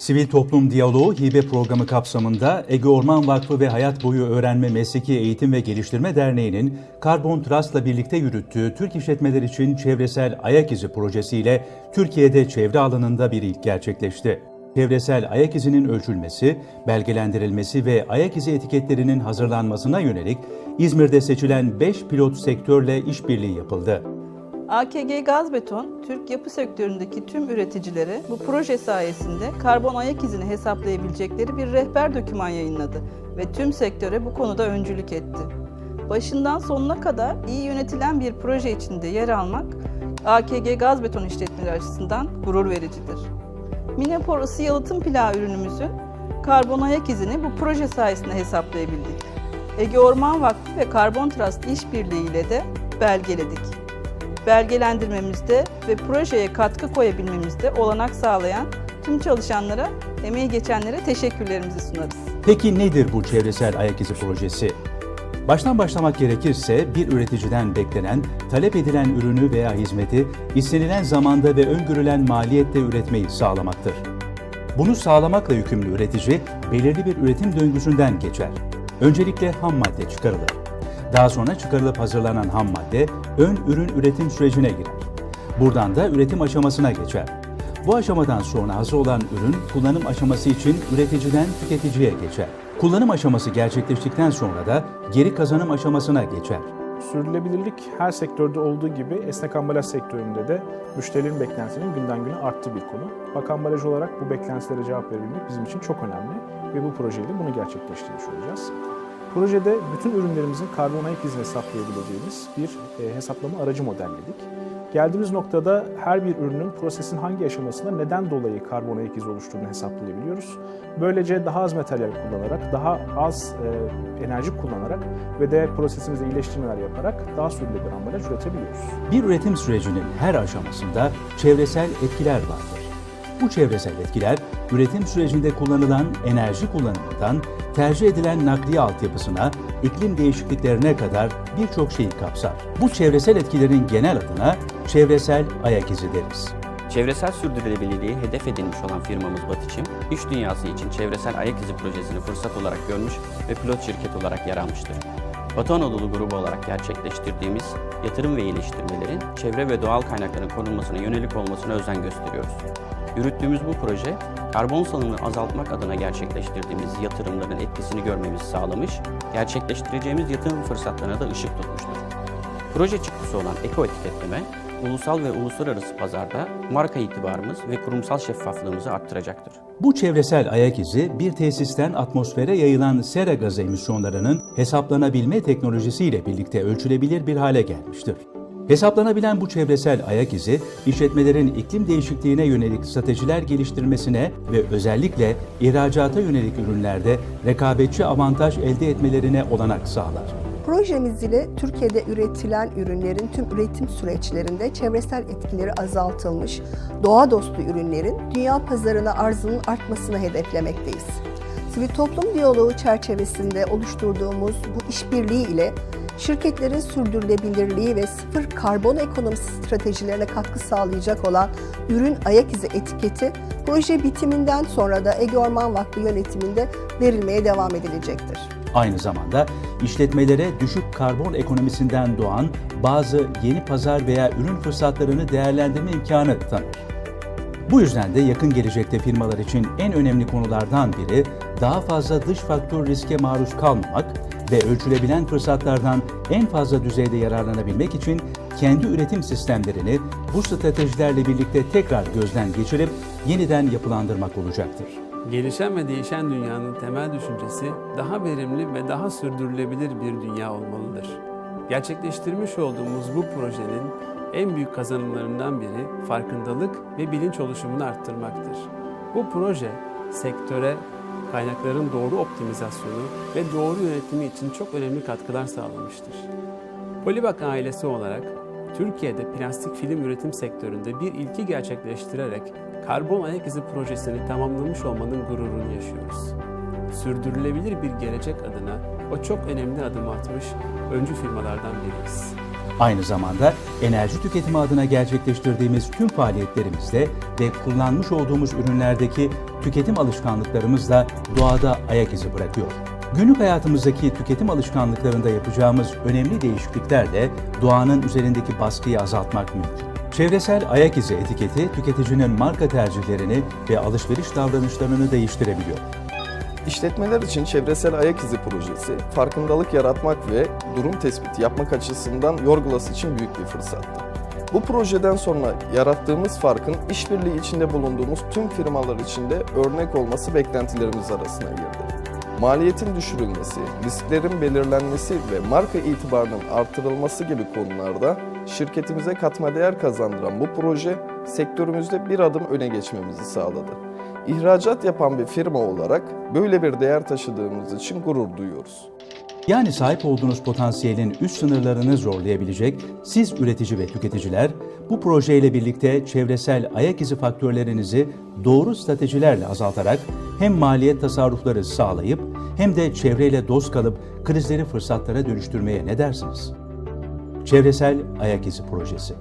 Sivil Toplum Diyaloğu Hibe Programı kapsamında Ege Orman Vakfı ve Hayat Boyu Öğrenme Mesleki Eğitim ve Geliştirme Derneği'nin Karbon Trust'la birlikte yürüttüğü Türk işletmeler için çevresel ayak izi projesiyle Türkiye'de çevre alanında bir ilk gerçekleşti. Çevresel ayak izinin ölçülmesi, belgelendirilmesi ve ayak izi etiketlerinin hazırlanmasına yönelik İzmir'de seçilen 5 pilot sektörle işbirliği yapıldı. AKG Gazbeton, Türk yapı sektöründeki tüm üreticilere bu proje sayesinde karbon ayak izini hesaplayabilecekleri bir rehber doküman yayınladı ve tüm sektöre bu konuda öncülük etti. Başından sonuna kadar iyi yönetilen bir proje içinde yer almak, AKG Gazbeton işletmeleri açısından gurur vericidir. Minepor ısı yalıtım plağı ürünümüzün karbon ayak izini bu proje sayesinde hesaplayabildik. Ege Orman Vakfı ve Karbon Trust işbirliğiyle de belgeledik belgelendirmemizde ve projeye katkı koyabilmemizde olanak sağlayan tüm çalışanlara, emeği geçenlere teşekkürlerimizi sunarız. Peki nedir bu çevresel ayak izi projesi? Baştan başlamak gerekirse bir üreticiden beklenen, talep edilen ürünü veya hizmeti istenilen zamanda ve öngörülen maliyette üretmeyi sağlamaktır. Bunu sağlamakla yükümlü üretici belirli bir üretim döngüsünden geçer. Öncelikle ham madde çıkarılır. Daha sonra çıkarılıp hazırlanan ham madde ön ürün üretim sürecine girer. Buradan da üretim aşamasına geçer. Bu aşamadan sonra hazır olan ürün kullanım aşaması için üreticiden tüketiciye geçer. Kullanım aşaması gerçekleştikten sonra da geri kazanım aşamasına geçer. Sürdürülebilirlik her sektörde olduğu gibi esnek ambalaj sektöründe de müşterilerin beklentisinin günden güne arttığı bir konu. Bak ambalaj olarak bu beklentilere cevap verebilmek bizim için çok önemli ve bu projeyle bunu gerçekleştirmiş olacağız. Projede bütün ürünlerimizin karbon ayak izini hesaplayabileceğimiz bir e, hesaplama aracı modelledik. Geldiğimiz noktada her bir ürünün prosesin hangi aşamasında neden dolayı karbon ayak izi oluştuğunu hesaplayabiliyoruz. Böylece daha az materyal kullanarak, daha az e, enerji kullanarak ve de prosesimizde iyileştirmeler yaparak daha sürdürülebilir ambalaj üretebiliyoruz. Bir üretim sürecinin her aşamasında çevresel etkiler vardır. Bu çevresel etkiler üretim sürecinde kullanılan enerji kullanımından tercih edilen nakliye altyapısına, iklim değişikliklerine kadar birçok şeyi kapsar. Bu çevresel etkilerin genel adına çevresel ayak izi deriz. Çevresel sürdürülebilirliği hedef edilmiş olan firmamız Batıçim, iş dünyası için çevresel ayak izi projesini fırsat olarak görmüş ve pilot şirket olarak yer almıştır. Batı Anadolu grubu olarak gerçekleştirdiğimiz yatırım ve iyileştirmelerin çevre ve doğal kaynakların korunmasına yönelik olmasına özen gösteriyoruz. Yürüttüğümüz bu proje, karbon salımını azaltmak adına gerçekleştirdiğimiz yatırımların etkisini görmemizi sağlamış, gerçekleştireceğimiz yatırım fırsatlarına da ışık tutmuştur. Proje çıktısı olan eko etiketleme, ulusal ve uluslararası pazarda marka itibarımız ve kurumsal şeffaflığımızı arttıracaktır. Bu çevresel ayak izi bir tesisten atmosfere yayılan sera gazı emisyonlarının hesaplanabilme teknolojisiyle birlikte ölçülebilir bir hale gelmiştir. Hesaplanabilen bu çevresel ayak izi, işletmelerin iklim değişikliğine yönelik stratejiler geliştirmesine ve özellikle ihracata yönelik ürünlerde rekabetçi avantaj elde etmelerine olanak sağlar. Projemiz ile Türkiye'de üretilen ürünlerin tüm üretim süreçlerinde çevresel etkileri azaltılmış, doğa dostu ürünlerin dünya pazarına arzının artmasını hedeflemekteyiz. Sivil toplum diyaloğu çerçevesinde oluşturduğumuz bu işbirliği ile şirketlerin sürdürülebilirliği ve sıfır karbon ekonomisi stratejilerine katkı sağlayacak olan ürün ayak izi etiketi proje bitiminden sonra da Ege Orman Vakfı yönetiminde verilmeye devam edilecektir. Aynı zamanda işletmelere düşük karbon ekonomisinden doğan bazı yeni pazar veya ürün fırsatlarını değerlendirme imkanı tanır. Bu yüzden de yakın gelecekte firmalar için en önemli konulardan biri daha fazla dış faktör riske maruz kalmamak ve ölçülebilen fırsatlardan en fazla düzeyde yararlanabilmek için kendi üretim sistemlerini bu stratejilerle birlikte tekrar gözden geçirip yeniden yapılandırmak olacaktır. Gelişen ve değişen dünyanın temel düşüncesi daha verimli ve daha sürdürülebilir bir dünya olmalıdır. Gerçekleştirmiş olduğumuz bu projenin en büyük kazanımlarından biri farkındalık ve bilinç oluşumunu arttırmaktır. Bu proje sektöre kaynakların doğru optimizasyonu ve doğru yönetimi için çok önemli katkılar sağlamıştır. Polibak ailesi olarak Türkiye'de plastik film üretim sektöründe bir ilki gerçekleştirerek karbon ayak izi projesini tamamlamış olmanın gururunu yaşıyoruz. Sürdürülebilir bir gelecek adına o çok önemli adım atmış öncü firmalardan biriyiz. Aynı zamanda enerji tüketimi adına gerçekleştirdiğimiz tüm faaliyetlerimizde ve kullanmış olduğumuz ürünlerdeki tüketim alışkanlıklarımızla doğada ayak izi bırakıyor. Günlük hayatımızdaki tüketim alışkanlıklarında yapacağımız önemli değişikliklerle doğanın üzerindeki baskıyı azaltmak mümkün. Çevresel ayak izi etiketi tüketicinin marka tercihlerini ve alışveriş davranışlarını değiştirebiliyor. İşletmeler için çevresel ayak izi projesi, farkındalık yaratmak ve durum tespiti yapmak açısından Yorgulas için büyük bir fırsattı. Bu projeden sonra yarattığımız farkın işbirliği içinde bulunduğumuz tüm firmalar için de örnek olması beklentilerimiz arasına girdi. Maliyetin düşürülmesi, risklerin belirlenmesi ve marka itibarının artırılması gibi konularda şirketimize katma değer kazandıran bu proje sektörümüzde bir adım öne geçmemizi sağladı. İhracat yapan bir firma olarak böyle bir değer taşıdığımız için gurur duyuyoruz. Yani sahip olduğunuz potansiyelin üst sınırlarını zorlayabilecek siz üretici ve tüketiciler bu projeyle birlikte çevresel ayak izi faktörlerinizi doğru stratejilerle azaltarak hem maliyet tasarrufları sağlayıp hem de çevreyle dost kalıp krizleri fırsatlara dönüştürmeye ne dersiniz? Çevresel Ayak İzi Projesi